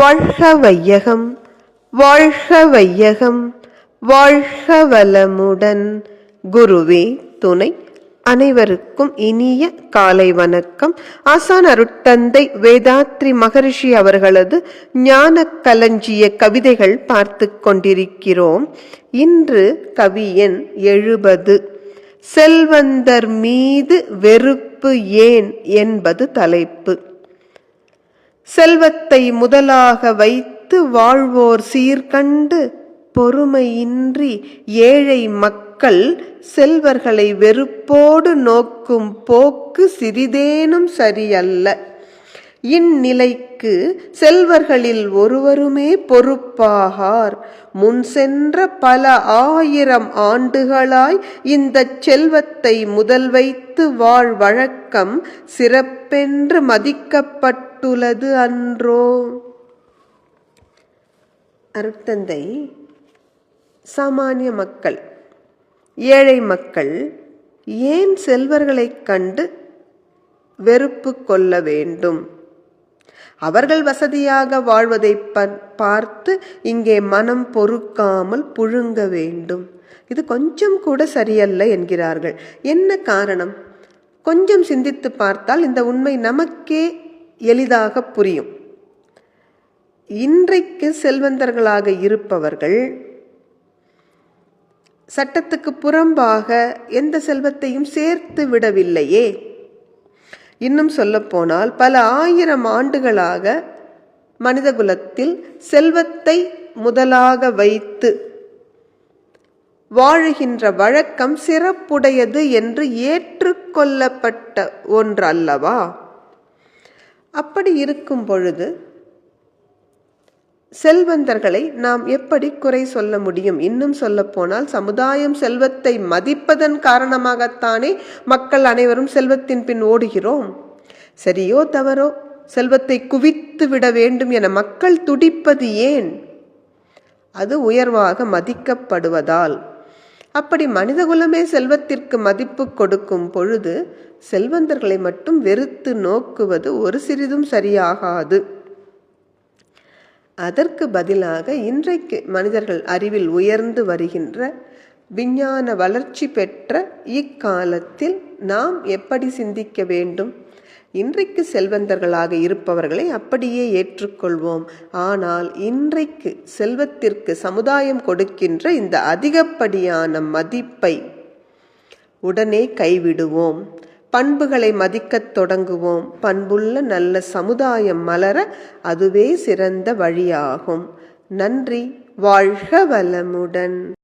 வாழ்க வையகம் வாழ்க வையகம் வாழ்க வளமுடன் குருவே துணை அனைவருக்கும் இனிய காலை வணக்கம். ஆசான் அருட்தந்தை வேதாத்ரி மகரிஷி அவர்களது ஞான கலஞ்சிய கவிதைகள் பார்த்து கொண்டிருக்கிறோம். இன்று கவியன் எழுபது. செல்வந்தர் மீது வெறுப்பு ஏன் என்பது தலைப்பு. செல்வத்தை முதலாக வைத்து வாழ்வோர் சீர்கண்டு பொறுமையின்றி ஏழை மக்கள் செல்வர்களை வெறுப்போடு நோக்கும் போக்கு சிறிதேனும் சரியல்ல. இந்நிலைக்கு செல்வர்களில் ஒருவருமே பொறுப்பாகார். முன் சென்ற பல ஆயிரம் ஆண்டுகளாய் இந்த செல்வத்தை முதல் வைத்து வாழ் வழக்கம் சிறப்பென்று மதிக்கப்பட்டுள்ளது அன்றோ. அருட்தந்தை சாமானிய மக்கள் ஏழை மக்கள் ஏன் செல்வர்களைக் கண்டு வெறுப்பு கொள்ள வேண்டும்? அவர்கள் வசதியாக வாழ்வதை பார்த்து இங்கே மனம் பொறுக்காமல் புழுங்க வேண்டும். இது கொஞ்சம் கூட சரியல்ல என்கிறார்கள். என்ன காரணம்? கொஞ்சம் சிந்தித்து பார்த்தால் இந்த உண்மை நமக்கே எளிதாக புரியும். இன்றைக்கு செல்வந்தர்களாக இருப்பவர்கள் சட்டத்துக்கு புறம்பாக எந்த செல்வத்தையும் சேர்த்து விடவில்லையே. இன்னும் சொல்லப்போனால் பல ஆயிரம் ஆண்டுகளாக மனிதகுலத்தில் செல்வத்தை முதலாக வைத்து வாழுகின்ற வழக்கம் சிறப்புடையது என்று ஏற்றுக்கொள்ளப்பட்ட ஒன்று அல்லவா அப்படி இருக்கும் பொழுது செல்வந்தர்களை நாம் எப்படி குறை சொல்ல முடியும்? இன்னும் சொல்லப்போனால் சமுதாயம் செல்வத்தை மதிப்பதன் காரணமாகத்தானே மக்கள் அனைவரும் செல்வத்தின் பின் ஓடுகிறோம்? சரியோ தவறோ? செல்வத்தை குவித்து விட வேண்டும் என மக்கள் துடிப்பது ஏன்? அது உயர்வாக மதிக்கப்படுவதால். அப்படி மனிதகுலமே செல்வத்திற்கு மதிப்பு கொடுக்கும் பொழுது செல்வந்தர்களை மட்டும் வெறுத்து நோக்குவது ஒரு சிறிதும் சரியாகாது. அதற்கு பதிலாக இன்றைக்கு மனிதர்கள் அறிவில் உயர்ந்து வருகின்ற விஞ்ஞான வளர்ச்சி பெற்ற இக்காலத்தில் நாம் எப்படி சிந்திக்க வேண்டும்? இன்றைக்கு செல்வந்தர்களாக இருப்பவர்களை அப்படியே ஏற்றுக்கொள்வோம். ஆனால் இன்றைக்கு செல்வத்திற்கு சமுதாயம் கொடுக்கின்ற இந்த அதிகப்படியான மதிப்பை உடனே கைவிடுவோம். பண்புகளை மதிக்கத் தொடங்குவோம். பண்புள்ள நல்ல சமுதாயம் மலர அதுவே சிறந்த வழியாகும். நன்றி. வாழ்க வளமுடன்.